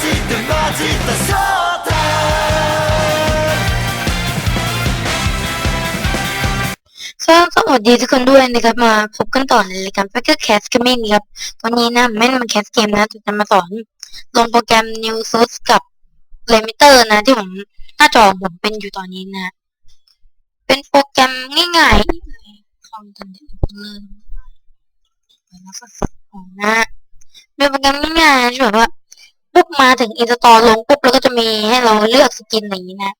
ジで混じった正体 สวัสสวัสดีทุกคนด้วยนะครับมาพบกันต่อในรายการ Faker Cast Gaming ครับวันนี้นะไม่ได้มาแคสเกมนะแต่จะมาสอนลงโปรแกรม New Source กับ Limiter นะที่ผมหน้าจอผมเป็นอยู่ตอนนี้นะ เป็นโปรแกรมง่ายๆเข้าอินเทอร์เน็ตเลยไปแล้วก็ของนะเป็นโปรแกรมง่ายๆนะที่แบบว่า ปุ๊บมาถึงอินสตอลลงปุ๊บแล้วก็จะมีให้เราเลือกสกินอย่างนี้นะ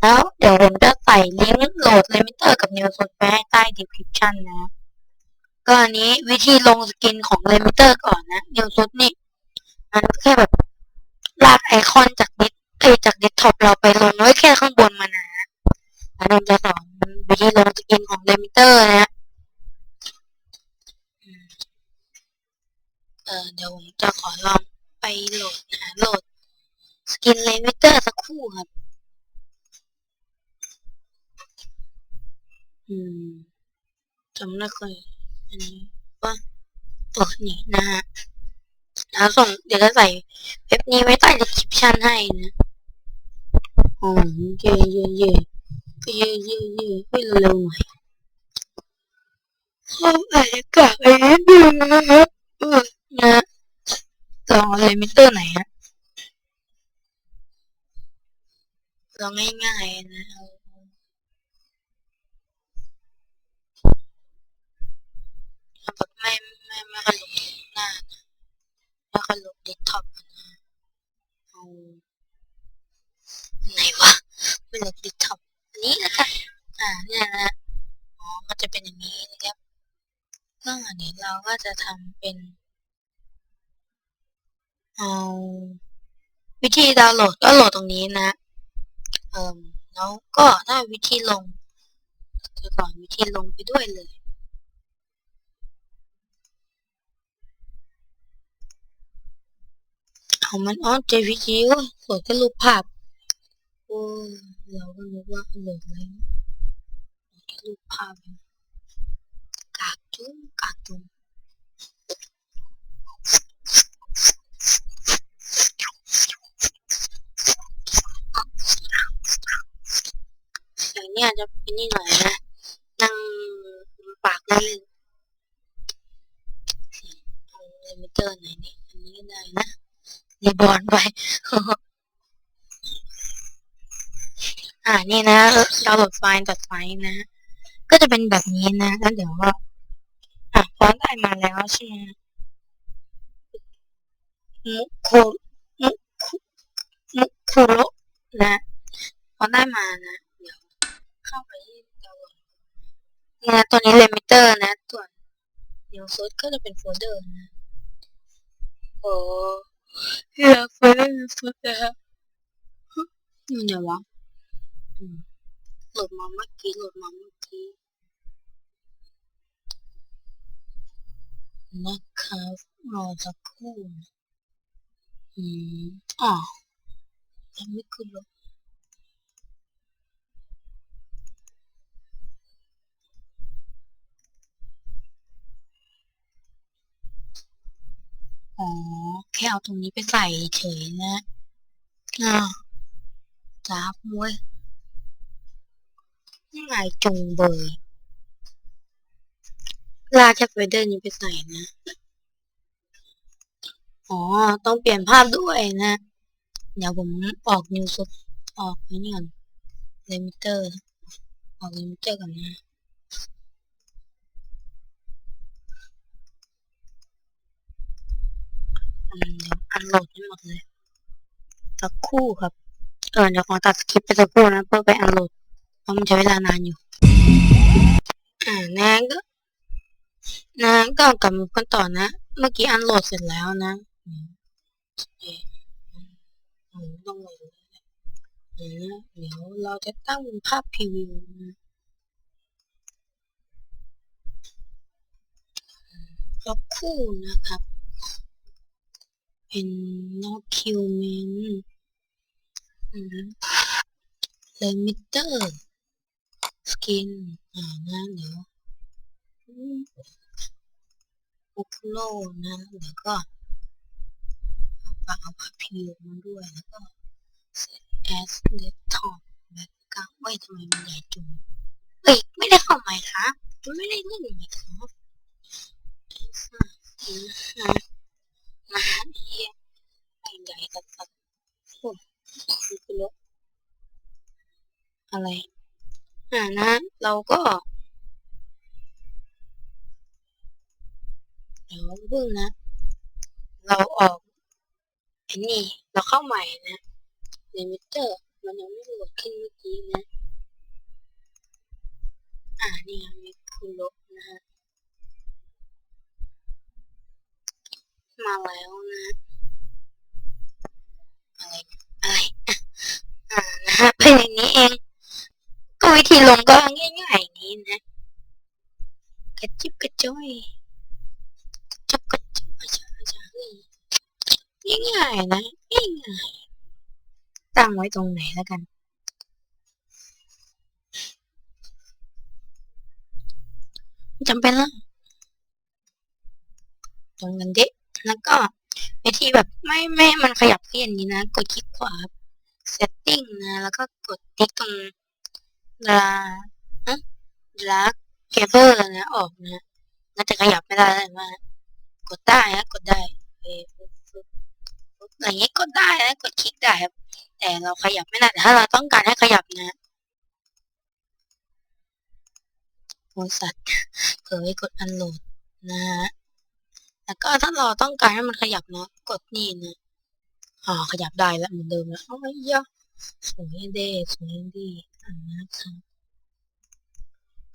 แล้วเดี๋ยวผมจะใส่ลิงก์โหลด Limiter กับ New Source ไปให้ใต้ description นะ ก็อันนี้วิธีลงสกินของ Limiter ก่อนนะ New Source นี่มันแค่แบบลากไอคอนจากดิสเอจากเดสท็อปเราไปลงไว้แค่ข้างบนมันะแล้วผมจะสอนวิธีลงสกินของ Limiter นะเออเดี๋ยวผมจะขอลอง โหลดหาโหลด สกิน Limiter สักครู่ครับ อืมจำไม่เคยอันนี้ว่าตัวนี้นะฮะแล้วส่งเดี๋ยวจะใส่เว็บนี้ไว้ใต้ description ให้นะอ๋อเย่เย่เย่เย่เย่เย่ให้เร็วๆหน่อยเข้าไปกับไอ้นิดนึงนะครับเออนะ ลองอะไรมิเตอร์ไหนฮะลองง่ายๆนะเอาแบบไม่ไม่ไม่ค่อยลงหน้านะไม่ค่อยลงดสก์ท็อปนะเอาไหนวะไม่ลงเดสก์ท็อปอันนี้นะคะอ่าเนี่ยนะอ๋อมันจะเป็นอย่างนี้นะครับก็อันนี้เราก็จะทำเป็น เอาวิธีดาวน์โหลดก็โหลดตรงนี้นะ เอ่อแล้วก็ถ้าวิธีลงจะก่อนวิธีลงไปด้วยเลย เอามันออน JPG โอ้ยสวยแค่รูปภาพ โอ้เราก็นึกว่าโหลดอะไรรูปภาพกากจุ้งกากจุ้งอย่าง นี้อาจจะเป็นนี่หน่อยนะ นั่งปากเล่นเอาเลมิเตอร์หน่อยนี่อันนี้ได้นะรีบอนไปอ่านี่นะดาวน์โหลดไฟล์ตัดไฟล์นะ ก็จะเป็นแบบนี้นะ แล้วเดี๋ยวก็อะพอได้มาแล้วใช่ไหมมุโคมุคุมุคุโรนะพอได้มานะ เข้าไปที่ดาวน์โหลดนี่ยตัวนี้เลมิเตอร์นะส่วนเดี๋ยวโซดก็จะเป็นโฟลเดอร์นะโอ้อยากไปเล่นสุดนะฮะอยู่ไหนวะโหลดมาเมื่อกี้โหลดมาเมื่อกี้นะครับรอสักครู่อืมอ๋อยังไม่ขึ้นหรอ อ๋อ แค่เอาตรงนี้ไปใส่เฉยนะอ่าจ้าบมวยง่ายจงเบยลากแค่ไฟเดอร์นี้ไปใส่นะ อ๋อ ต้องเปลี่ยนภาพด้วยนะ เดี๋ยวผมออกนิวสุดออกไอ้นี่ก่อนเลมิเตอร์ ออกเลมิเตอร์ก่อนนะ อืมเดี๋ยวอันโหลดให้หมดเลยสักคู่ครับเออเดี๋ยวขอตัดคริปไปสักคู่นะเพื่อไปอันโหลดเพราะมันใช้เวลานานอยู่อ่านะก็นะก็กลับมากันต่อนะ เมื่อกี้อันโหลดเสร็จแล้วนะอืมเอ๊ะอืมต้องเลยเดี๋ยวเราจะตั้งภาพพรีวิวนะสักคู่นะครับ เป็นนอกคิวเมนเลมิเตอร์สกินอ่านะเดี๋ยวโอคุโลนะเดี๋ยวก็ฝากเอาภาพพีลงมาด้วยแล้วก็ set as desktop แบบกลางเว้ยทำไมมันใหญ่จุงเฮ้ยไม่ได้เข้าใหม่ครับไม่ได้เล่นใหม่ครับ นะนะฮะเฮียใหญ่ๆสัสๆโอ้ดูไปลบอะไร อ่านะ เราก็เดี๋ยวเพิ่งนะ เราออกอันนี้เราเข้าใหม่นะในมิเตอร์ มันยังไม่โหลดขึ้นเมื่อกี้นะ อ่านี่ยังมีคุณลบนะฮะ มาแล้วนะอะไรอะไรอ่านะฮะเป็นอย่างนี้เอง ก็วิธีลงก็ง่ายง่างนี้นะกระจิบกระจ้อยกระจับกระจ้อยจ้าจ้าเฮ้ยง่ายๆนะง่ายๆตั้งไว้ตรงไหนแล้วกันจำเป็นแล้วตรงนั้นเด็ แล้วก็วิธีแบบไม่ไม่มันขยับขึ้นอย่างนี้นะ กดคลิกขวา setting นะ แล้วก็กดติ๊กตรงลาอะลาเคเบิลนะออกนะน่าจะขยับไม่ได้เลยมากกดได้นะกดได้เออฟึบฟึบฟึบอะไรเงี้ยกดได้นะกดคลิกได้ครับ แต่เราขยับไม่ได้แต่ถ้าเราต้องการให้ขยับนะโอ้สัตว์เผลอไปกดอันโหลดนะฮะ แล้วก็ถ้าเราต้องการให้มันขยับนะกดนี่นะอ๋อขยับได้แล้วเหมือนเดิมแล้วโอ้ยยะสวยเด้สวยดีอ่านะครับ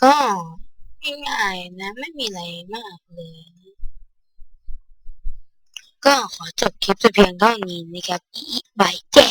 ก็ง่ายๆนะ ไม่มีอะไรมากเลย ก็ขอจบคลิปแต่เพียงเท่านี้นะครับบายแจ้